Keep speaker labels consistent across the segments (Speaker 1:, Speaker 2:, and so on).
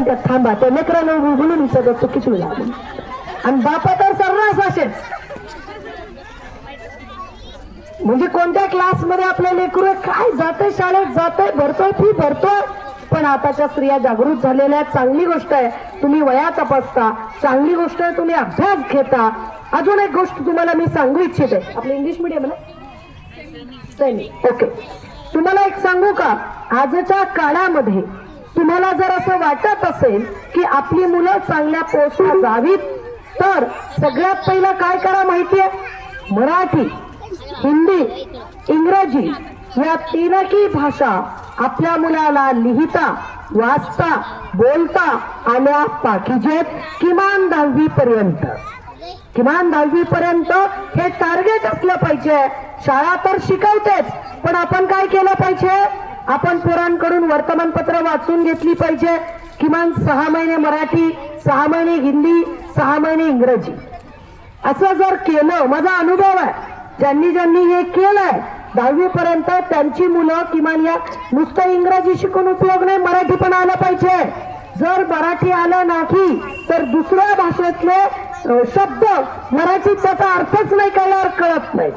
Speaker 1: त्यात थांबा. त्या लेकराला बोलून विचारत चुकीची वेळ आली? आणि बापा तर सर्रास असेच. म्हणजे कोणत्या क्लासमध्ये आपल्या लेकरू काय जाते शाळेत? जाते भरतोय फी भरतोय. पण आताच्या स्त्रिया जागृत झालेल्या आहेत. चांगली गोष्ट आहे. तुम्ही वया तपासता. चांगली गोष्ट आहे तुम्ही अभ्यास घेता. अजून एक गोष्ट तुम्हाला मी सांगू इच्छिते. आपलं इंग्लिश मिडियम ना? सैनिक. ओके. तुम्हाला एक सांगू का? आजच्या काळामध्ये तुम्हाला जर असं वाटत असेल की आपली मुलं चांगल्या पोस्टला जावीत तर सगळ्यात पहिलं काय करा माहितीये मराठी हिंदी इंग्रजी या तीनही भाषा आपल्या मुलाला लिहिता वाचता बोलता आल्या पाहिजेत किमान दहावी पर्यंत किमान दहावी पर्यंत हे टार्गेट असलं पाहिजे. शाळा तर शिकवतेच पण आपण काय केलं पाहिजे? आपण पोरांकडून वर्तमानपत्र वाचून घेतली पाहिजे. किमान सहा महिने मराठी सहा महिने हिंदी सहा महिने इंग्रजी. असं जर केलं माझा अनुभव आहे. ज्यांनी ज्यांनी हे केलंय दहावी पर्यंत त्यांची मुलं किमान या नुसतं इंग्रजी शिकून उपयोग नाही मराठी पण आलं पाहिजे. जर मराठी आलं नाही तर दुसऱ्या भाषेतले शब्द मराठीत त्याचा अर्थच नाही कळल्यावर कळत नाही.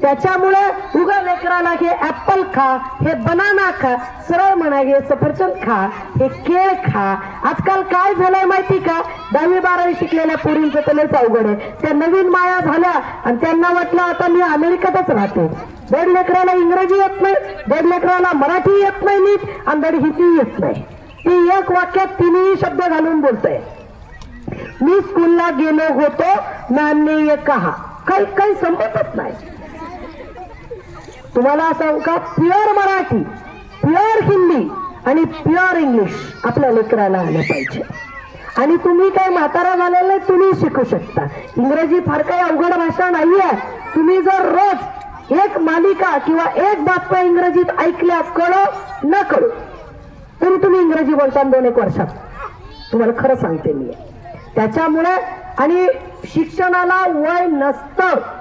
Speaker 1: त्याच्यामुळे उगा लेकराला हे ऍपल खा हे बनाना खा सरळ म्हणा हे सफरचंद खा हे केळ खा. आजकाल काय झालंय माहिती का? दहावी बारावी शिकलेल्या पोरींचं तर लयच अवघड आहे. त्या नवीन माया झाल्या आणि त्यांना वाटलं आता मी अमेरिकेतच राहते. दड लेकराला इंग्रजी येत नाही दड लेकराला मराठी येत नाही नीट आणि दड हिंदी येत नाही. ती एक वाक्यात तिन्ही शब्द घालून बोलतोय. मी स्कूलला गेलो होतो मॅमने ये कहा काही काही संबंधच नाही. तुम्हाला सांगू का? प्युअर मराठी प्युअर हिंदी आणि प्युअर इंग्लिश आपल्या लेकराला आलं पाहिजे. आणि तुम्ही काय म्हातारा झालेलं तुम्ही शिकू शकता. इंग्रजी फार काही अवघड भाषा नाही आहे तुम्ही जर रोज एक मालिका किंवा एक बातम्या इंग्रजीत ऐकल्या कळो न कळो तरी तुम्ही इंग्रजी बोलता दोन एक वर्षात. तुम्हाला खरं सांगते मी. त्याच्यामुळे आणि शिक्षणाला वय नसतं.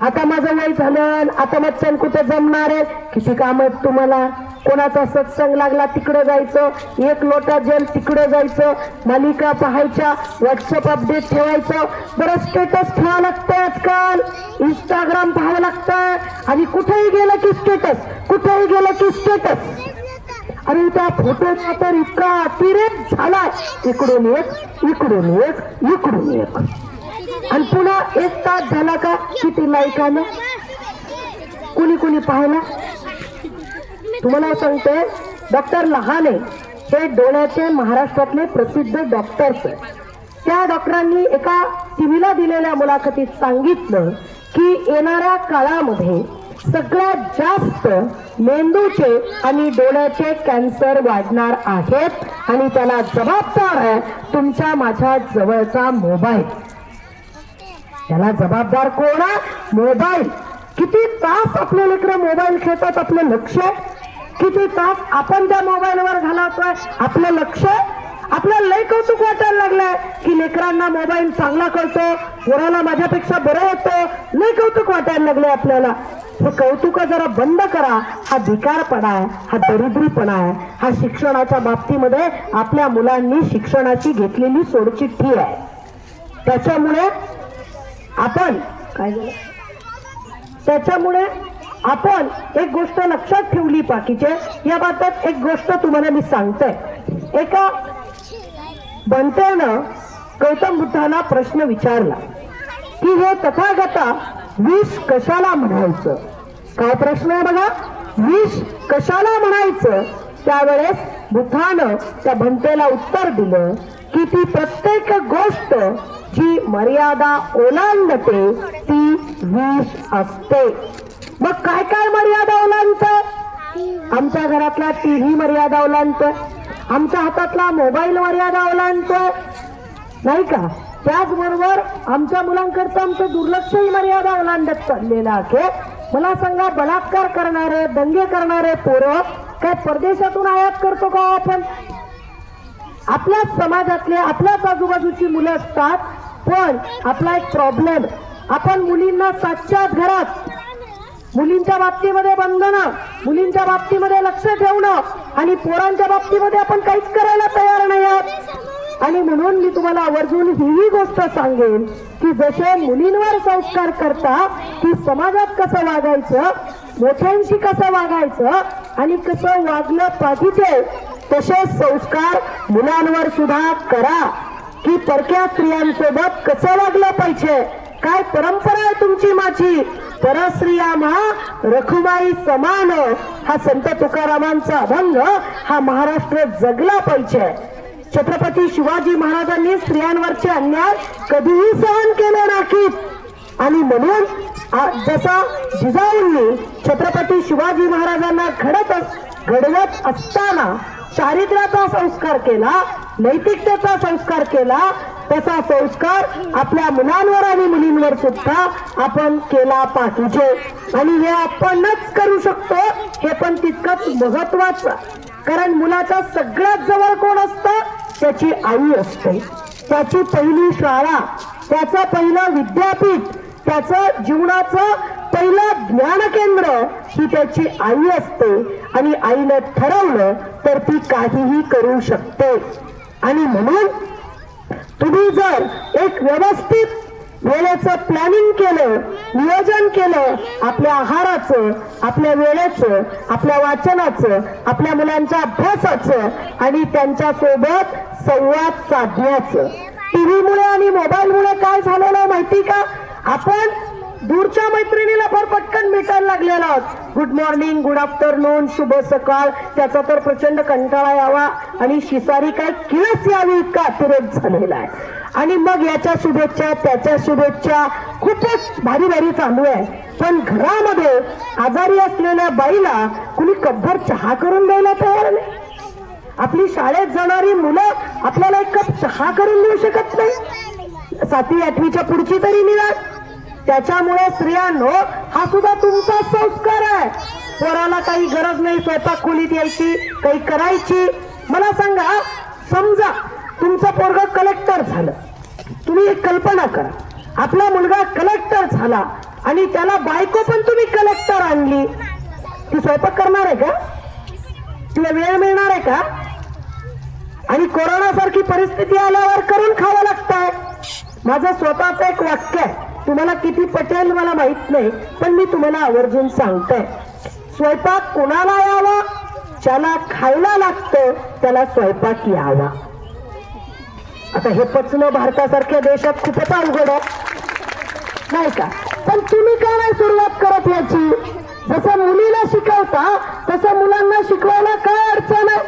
Speaker 1: आता माझं वय झालं आता मच्छन कुठे जमणार आहे? किती काम आहेत तुम्हाला? कोणाचा सत्संग लागला तिकडे जायचं. एक लोटा जेल तिकडे जायचं. मालिका पाहायच्या व्हॉट्सअप अपडेट ठेवायचं. बरं स्टेटस ठेवावं लागतंय आजकाल. इंस्टाग्राम पाहावं लागतं आणि कुठेही गेलं की स्टेटस कुठेही गेलं की स्टेटस अरे त्या फोटोचा तर इतका अतिरेक झाला इकडून एक इकडून एक इकडून एक. आणि पुन्हा एक तास झाला का किती लाईक आलं कुणी कुणी पाहिला? तुम्हाला सांगते डॉक्टर लहाने हे डोळ्याचे महाराष्ट्रातले प्रसिद्ध डॉक्टर्स त्या डॉक्टरांनी एका टीव्हीला दिलेल्या मुलाखतीत सांगितलं की येणाऱ्या काळामध्ये सगळ्यात जास्त मेंदूचे आणि डोळ्याचे कॅन्सर वाढणार आहेत आणि त्याला जबाबदार आहे तुमच्या माझ्या जवळचा मोबाईल. त्याला जबाबदार कोण मोबाईल. किती तास आपले लेकरं मोबाईल खेळतात? आपलं लक्ष. किती तास आपण त्या मोबाईलवर घालवतोय? आपलं लक्ष. आहे? आपल्याला लय कौतुक वाटायला लागलंय की लेकरांना मोबाईल चांगला कळतो कोणाला माझ्यापेक्षा बरं होतं लय कौतुक वाटायला लागलंय आपल्याला. हे कौतुक जरा बंद करा. हा भिकारपणा आहे हा दरिद्रीपणा आहे. हा शिक्षणाच्या बाबतीमध्ये आपल्या मुलांनी शिक्षणाची घेतलेली सोडचिठ्ठी आहे. त्याच्यामुळे आपण काय झालं? त्याच्यामुळे आपण एक गोष्ट लक्षात ठेवली पाकीचे या बाबतीत एक गोष्ट तुम्हाला मी सांगते. एका बनतेनं गौतम बुद्धाला प्रश्न विचारला की हे तथागता विष कशाला म्हणायचं? काय प्रश्न आहे बघा? विष कशाला म्हणायचं? त्यावेळेस बुद्धानं त्या भंतेला उत्तर दिलं की ती प्रत्येक गोष्ट जी मर्यादा ओलांडते ती विष असते. मग काय काय मर्यादा ओलांडत? आमच्या घरातला टीव्ही मर्यादा ओलांडतोय आमच्या हातातला मोबाईल मर्यादा ओलांडतोय नाही का? त्याचबरोबर आमच्या मुलांकडचं आमचं दुर्लक्षही मर्यादा ओलांडत चाललेलं आहे. मला सांगा बलात्कार करणारे दंगे करणारे पोरं काय परदेशातून आयात करतो का आपण? आपल्याच समाजातले आपल्याच आजूबाजूची मुलं असतात. पण आपला एक प्रॉब्लेम आपण मुलींना सातच्या घरात मुलींच्या बाबतीमध्ये बंधनं मुलींच्या बाबतीमध्ये लक्ष ठेवणं आणि पोरांच्या बाबतीमध्ये आपण काहीच करायला तयार नाही आणि म्हणून मी तुम्हाला आवर्जून ही गोष्ट सांगेन की जसे मुलींवर संस्कार करता की समाजात कसं वागायचं मोठ्यांशी कसं वागायचं आणि कसं वागलं पाहिजे तसे संस्कार मुलांवर सुद्धा करा. की परक्या स्त्रियांसोबत कसं वागलं पाहिजे? काय परंपरा आहे तुमची माझी? परस्त्रिया महा रखुमाई समान. हा संत तुकारामांचा अभंग हा महाराष्ट्र जगला पाहिजे. छत्रपती शिवाजी महाराजांनी स्त्रियांवरचे अन्याय कधीही सहन केले नाहीत. आणि म्हणून जसा जिजाऊंनी छत्रपती शिवाजी महाराजांना घडत घडवत असताना चारित्र्याचा संस्कार केला नैतिकतेचा संस्कार केला तसा संस्कार आपल्या मुलांवर आणि मुलींवर सुद्धा आपण केला पाहिजे. आणि हे आपणच करू शकतो हे पण तितकंच महत्वाचं कारण मुलाच्या सगळ्यात जवळ कोण असतं? त्याची आई असते. त्याची पहिली शाळा त्याचं पहिलं विद्यापीठ त्याचं जीवनाचं पहिलं ज्ञान केंद्र ही त्याची आई असते. आणि आईनं ठरवलं तर ती काहीही करू शकते. आणि म्हणून तुम्ही जर एक व्यवस्थित वेळेचं प्लॅनिंग केलं नियोजन केलं आपल्या आहाराचं आपल्या वेळेचं आपल्या वाचनाचं आपल्या मुलांच्या अभ्यासाचं आणि त्यांच्यासोबत संवाद साधण्याचं. टीव्हीमुळे आणि मोबाईलमुळे काय झालेलं आहे माहिती का? आपण दूरच्या मैत्रिणीला फार पटकन भेटायला लागलेला गुड मॉर्निंग गुड आफ्टरनून शुभ सकाळ. त्याचा तर प्रचंड कंटाळा यावा. आणि शिसारी काय किळस यावी इतका अतिरेक झालेला आहे. आणि मग याच्या शुभेच्छा त्याच्या शुभेच्छा. खूपच भारी भारी चालू आहे. पण घरामध्ये आजारी असलेल्या बाईला कुणी कब्बर चहा करून द्यायला तयार नाही. आपली शाळेत जाणारी मुलं आपल्याला एक कप चहा करून देऊ शकत नाही. सातवी आठवीच्या पुढची तरी निराश त्याच्यामुळे स्त्रियांनो हा सुद्धा तुमचा संस्कार आहे. पोराला काही गरज नाही स्वयंपाक खोलीत यायची काही करायची. मला सांगा समजा तुमचं पोरग कलेक्टर झालं. तुम्ही एक कल्पना करा. आपला मुलगा कलेक्टर झाला आणि त्याला बायको पण तुम्ही कलेक्टर आणली. ती स्वयंपाक करणार आहे का? तिला वेळ मिळणार आहे का? आणि कोरोना सारखी परिस्थिती आल्यावर करून खावं लागतंय. माझं स्वतःच एक वाक्य आहे. तुम्हाला किती पटेल मला माहीत नाही पण मी तुम्हाला आवर्जून सांगते. स्वयंपाक कोणाला यावा? ज्याला खायला लागतं त्याला स्वयंपाक यावा. आता हे पचणं भारतासारख्या देशात खूपच अवघड आहे. नाही का? पण तुम्ही का नाही सुरुवात करत याची? जसं मुलीला शिकवता तसं मुलांना शिकवायला काय अडचण आहे?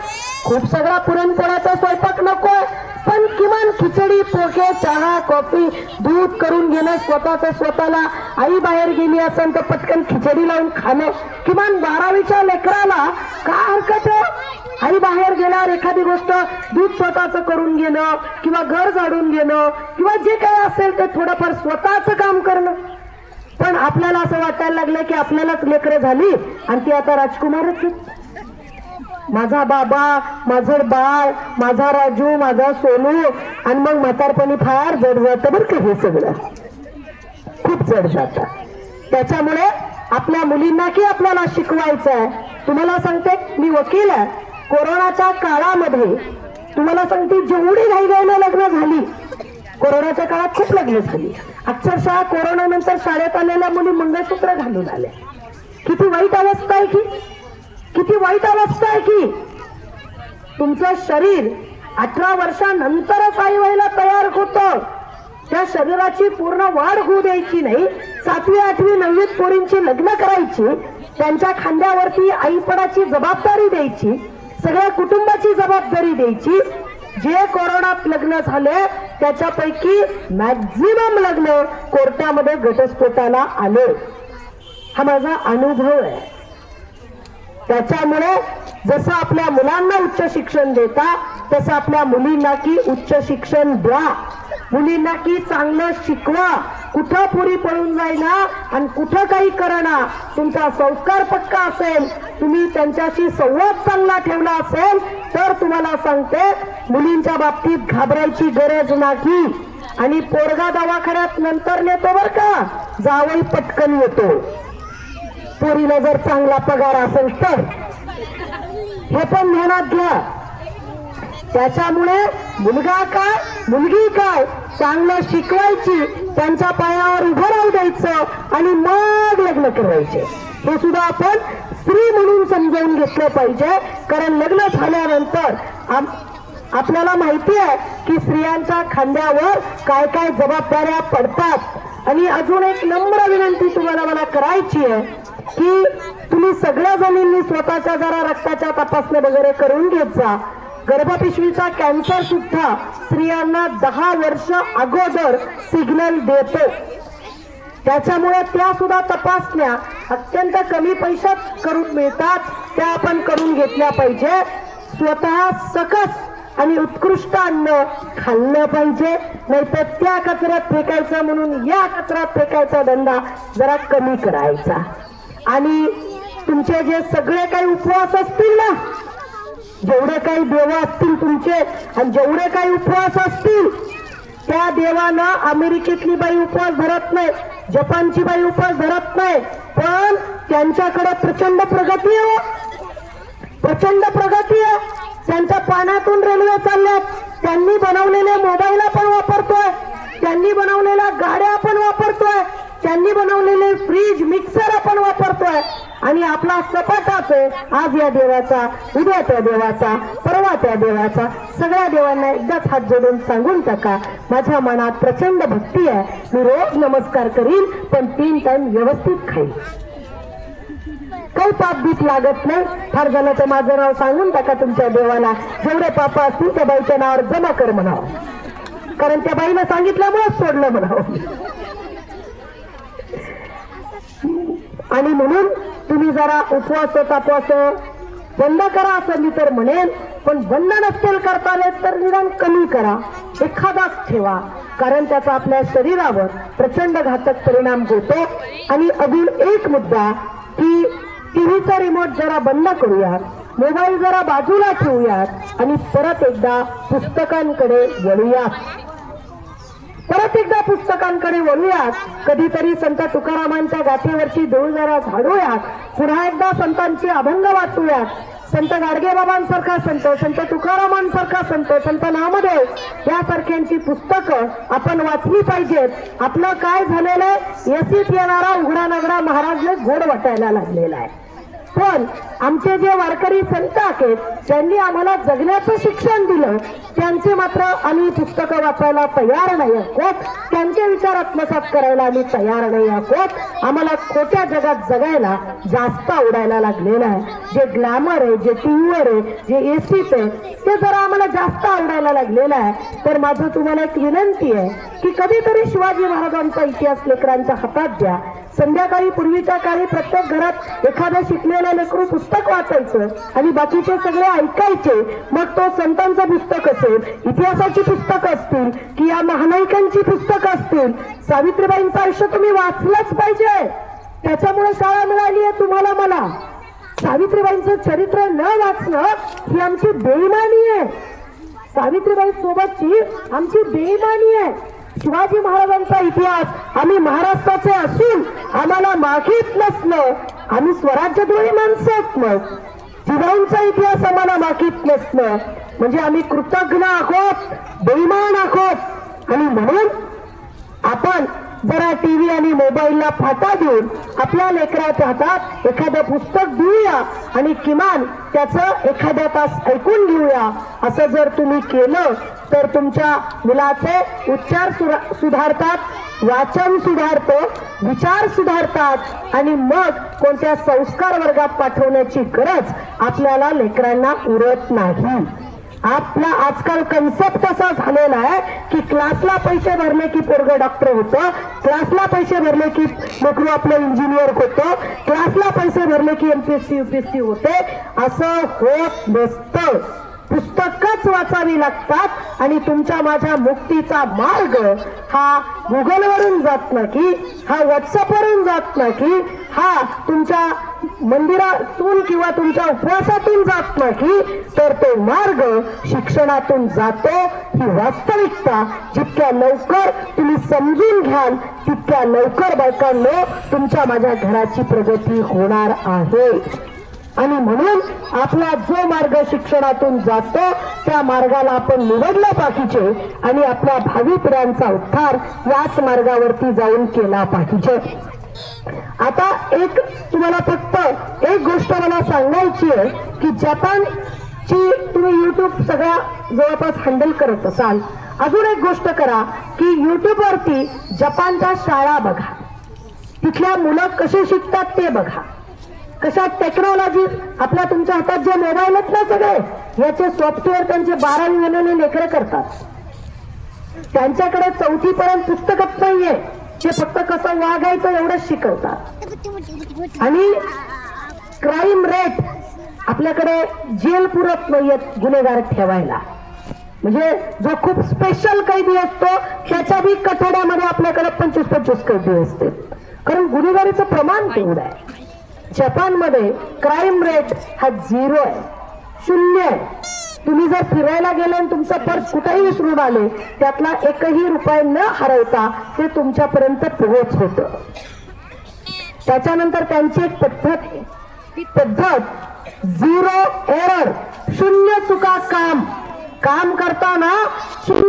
Speaker 1: खूप सगळा पुरणपोळ्याचा स्वयंपाक नकोय पण किमान खिचडी पोहे चहा कॉफी दूध करून घेणं स्वतःच स्वतःला. आई बाहेर गेली असेल तर पटकन खिचडी लावून खाणं. किमान बारावीच्या लेकराला काय हरकत आहे? आई बाहेर गेल्यावर एखादी गोष्ट दूध स्वतःच करून घेणं किंवा घर झाडून घेणं किंवा जे काही असेल ते थोडंफार स्वतःच काम करणं. पण आपल्याला असं वाटायला लागलं की आपल्यालाच लेकरं झाली आणि ती आता राजकुमारच आहे. माझा बाबा माझं बाळ माझा राजू माझा सोनू आणि मग म्हातारपणी फार जड जातं बरं का हे सगळं. खूप जड जातं. त्याच्यामुळे आपल्या मुलींना की आपल्याला शिकवायचं आहे तुम्हाला सांगते मी वकील आहे. कोरोनाच्या काळामध्ये तुम्हाला सांगते जेवढी घाईघाईनं लग्न झाली कोरोनाच्या काळात खूप लग्न झाली. अक्षरशः कोरोनानंतर शाळेत आलेल्या मुली मंगळसूत्र घालून आल्या. किती वाईट अवस्था आहे की किती वाईट अवस्था आहे की? तुमचं शरीर अठरा वर्षानंतरच आई व्हायला तयार होतं. त्या शरीराची पूर्ण वाढ होऊ द्यायची नाही. सातवी आठवी नववीत पोरींची लग्न करायची. त्यांच्या खांद्यावरती आईपणाची जबाबदारी द्यायची. सगळ्या कुटुंबाची जबाबदारी द्यायची. जे कोरोनात लग्न झाले त्याच्यापैकी मॅक्झिमम लग्न कोर्टामध्ये घटस्फोटाला आले. हा माझा अनुभव आहे. त्याच्यामुळे जसं आपल्या मुलांना उच्च शिक्षण देता तसं आपल्या मुलींना की उच्च शिक्षण द्या. मुलींना की चांगलं शिकवा. कुठं पुरी पळून जाईना आणि कुठं काही करणा तुमचा संस्कार पक्का असेल तुम्ही त्यांच्याशी संवाद चांगला ठेवला असेल तर तुम्हाला सांगते मुलींच्या बाबतीत घाबरायची गरज नाही. आणि पोरगा दवाखान्यात नंतर नेतो बर का. जावई पटकन येतो. पोरीला जर चांगला पगार असेल तर. हे पण ध्यानात घ्या. त्याच्यामुळे मुलगा काय मुलगी काय चांगलं शिकवायची त्यांच्या पायावर उभं राहू द्यायचं आणि मग लग्न करायचे. हे सुद्धा आपण स्त्री म्हणून समजावून घेतलं पाहिजे. कारण लग्न झाल्यानंतर आपल्याला माहिती आहे की स्त्रियांच्या खांद्यावर काय काय जबाबदाऱ्या पडतात. आणि अजून एक नम्र विनंती तुम्हाला मला करायची आहे. की तुम्ही सगळ्या जणींनी स्वतःच्या जरा रक्ताच्या तपासण्या वगैरे करून घेत जा. गर्भपिशवीचा कॅन्सर सुद्धा स्त्रियांना दहा वर्ष अगोदर सिग्नल देतो. त्याच्यामुळे त्या सुद्धा तपासण्या अत्यंत कमी पैशात करून मिळतात त्या आपण करून घेतल्या पाहिजे. स्वतः सकस आणि उत्कृष्ट अन्न खाल्लं पाहिजे. नाहीतर त्या कचऱ्यात फेकायचं म्हणून या कचऱ्यात फेकायचा धंदा जरा कमी करायचा. आणि तुमचे जे सगळे काही उपवास असतील ना जेवढे काही देव असतील तुमचे आणि जेवढे काही उपवास असतील त्या देवानं अमेरिकेतली बाई उपवास धरत नाही जपानची बाई उपवास धरत नाही पण त्यांच्याकडे प्रचंड प्रगती आहे हो. प्रचंड प्रगती आहे. त्यांच्या पाण्यातून रेल्वे चालल्यात. त्यांनी बनवलेले मोबाईल आपण वापरतोय. त्यांनी बनवलेल्या गाड्या आपण वापरतोय. त्यांनी बनवलेले फ्रीज मिक्सर आपण वापरतोय. आणि आपला सपाटाच आहे. आज या देवाचा उद्या त्या देवाचा परवा त्या देवाचा सगळ्या देवांना एकदाच हात जोडून सांगून टाका. माझ्या मनात प्रचंड भक्ती आहे. मी रोज नमस्कार करीन पण तीन टाइम व्यवस्थित खाईन. काही पाप बीत लागत नाही. फार झालं तर माझं नाव सांगून टाका तुमच्या देवाला. जेवढे पाप असतील त्या बाईच्या नावावर जमा कर म्हणावं. कारण त्या बाईनं सांगितल्यामुळेच सोडलं म्हणावं. आणि म्हणून तुम्ही जरा उपवास तापवास बंद करा असं मी तर म्हणेन पण बंद नसतील करता आले तर निदान कमी करा. एखादाच ठेवा कारण त्याचा आपल्या शरीरावर प्रचंड घातक परिणाम होतो. आणि अजून एक मुद्दा की टीव्हीचा रिमोट जरा बंद करूयात मोबाईल जरा बाजूला ठेवूयात आणि परत एकदा पुस्तकांकडे वळूयात. परत एकदा पुस्तकांकडे वळूयात. कधीतरी संत तुकारामांच्या गाठीवरची देऊळ जरा झाडूयात. पुन्हा एकदा संतांची अभंग वाचूयात. संत गाडगेबाबांसारखा संत संत तुकारामांसारखा संत संत नामदेव यासारख्यांची पुस्तकं आपण वाचली पाहिजेत. आपलं काय झालेलं आहे? यसीत येणारा उघडा नगडा महाराजने घोड वाटायला लागलेला आहे. पण आमचे जे वारकरी संत आहेत त्यांनी आम्हाला जगण्याचं शिक्षण दिलं. त्यांचे मात्र आम्ही पुस्तकं वाचायला तयार नाही आहोत. त्यांचे विचार आत्मसात करायला आम्ही तयार नाही आहोत. आम्हाला खोट्या जगात जगायला जास्त आवडायला लागलेलं आहे. जे ग्लॅमर आहे जे टीव्हीवर आहे जे एसीत आहे ते जरा आम्हाला जास्त आवडायला लागलेलं आहे. तर माझं तुम्हाला एक विनंती आहे की कधीतरी शिवाजी महाराजांचा इतिहास लेकरांच्या हातात द्या. संध्याकाळी पूर्वीच्या काळी प्रत्येक घरात एखादं शिकलेलं लेकरू पुस्तक वाचायचं आणि बाकीचे सगळे ऐकायचे मग तो संतांचं पुस्तक असेल इतिहासाची पुस्तकं असतील की या महानायकांची पुस्तकं असतील सावित्रीबाईंचं आयुष्य तुम्ही वाचलंच पाहिजे. त्याच्यामुळे शाळा मिळाली आहे तुम्हाला मला. सावित्रीबाईंचं चरित्र न वाचणं ही आमची बेईमानी आहे. सावित्रीबाई सोबतची आमची बेईमानी आहे. शिवाजी महाराजांचा इतिहास आम्ही महाराष्ट्राचे असून आम्हाला मागीत नसणं. आम्ही स्वराज्यद्रोही माणसं आहोत मग. जिजाऊंचा इतिहास आम्हाला मागीत नसणं. म्हणजे आम्ही कृतज्ञ आहोत बेमान आहोत. आणि म्हणून आपण जरा टीव्ही आणि मोबाईलला फाटा देऊन आपल्या लेकराच्या हातात एखादं पुस्तक देऊया आणि किमान त्याचं एखाद्या तास ऐकून घेऊया. असं जर तुम्ही केलं तर तुमच्या मुलाचे उच्चार सुधारतात वाचन सुधारतं विचार सुधारतात आणि मग कोणत्या संस्कार वर्गात पाठवण्याची गरज आपल्याला लेकरांना उरत नाही. आपला आजकाल कन्सेप्ट असा झालेला आहे की क्लासला पैसे भरले की पोरग डॉक्टर होतं. क्लासला पैसे भरले की नोकरी आपलं इंजिनियर होतं. क्लासला पैसे भरले की एमपीएससी युपीएससी होते. असं होत नसतं. पुस्तकच वाचावी लागतात आणि तुमच्या माझ्या मुक्तीचा मार्ग हा गुगलवरून जात नाही हा व्हॉट्सअपवरून जात नाही हा तुमच्या मंदिरातून किंवा तुमच्या उपवासातून जात नाही तर तो मार्ग शिक्षणातून जातो ही वास्तविकता. जितक्या लवकर तुम्ही समजून घ्याल तितक्या लवकर बायकांनो तुमच्या माझ्या घराची प्रगती होणार आहे. आणि म्हणून आपला जो मार्ग शिक्षणातून जातो त्या मार्गाला आपण निवडलं पाहिजे आणि आपल्या भावी पिढ्यांचा उद्धार याच मार्गावरती जाऊन केला पाहिजे. आता एक तुम्हाला फक्त एक गोष्ट मला सांगायची आहे की जपान ची तुम्ही युट्यूब सगळ्या जवळपास हँडल करत असाल. अजून एक गोष्ट करा की युट्यूब वरती जपानच्या शाळा बघा. तिथल्या मुलं कसे शिकतात ते बघा. कशा टेक्नॉलॉजी आपल्या तुमच्या हातात जे मोबाईल आहेत ना सगळे याचे सॉफ्टवेअर त्यांचे बारावी गेलेले लेकरं करतात. त्यांच्याकडे चौथी पर्यंत पुस्तकच नाहीये. ते फक्त कसं वागायचं एवढंच शिकवतात. आणि क्राईम रेट आपल्याकडे जेल पुरत नाहीयेत गुन्हेगार ठेवायला. म्हणजे जो खूप स्पेशल कैदी असतो त्याच्या बी कठड्यामध्ये आपल्याकडे पंचवीस पंचवीस कैदी असते कारण गुन्हेगारीचं प्रमाण तेवढं आहे. जपानमध्ये क्राईम रेट हा झिरो आहे. शून्य आहे. तुम्ही जर फिरायला गेले आणि तुमचं पर्स कुठेही विसरून आले त्यातला एकही रुपये न हरवता ते तुमच्यापर्यंत पोहोच होत. त्याच्यानंतर त्यांची एक पद्धत पद्धत झिरो एरर शून्य चुका काम. काम करताना शून्य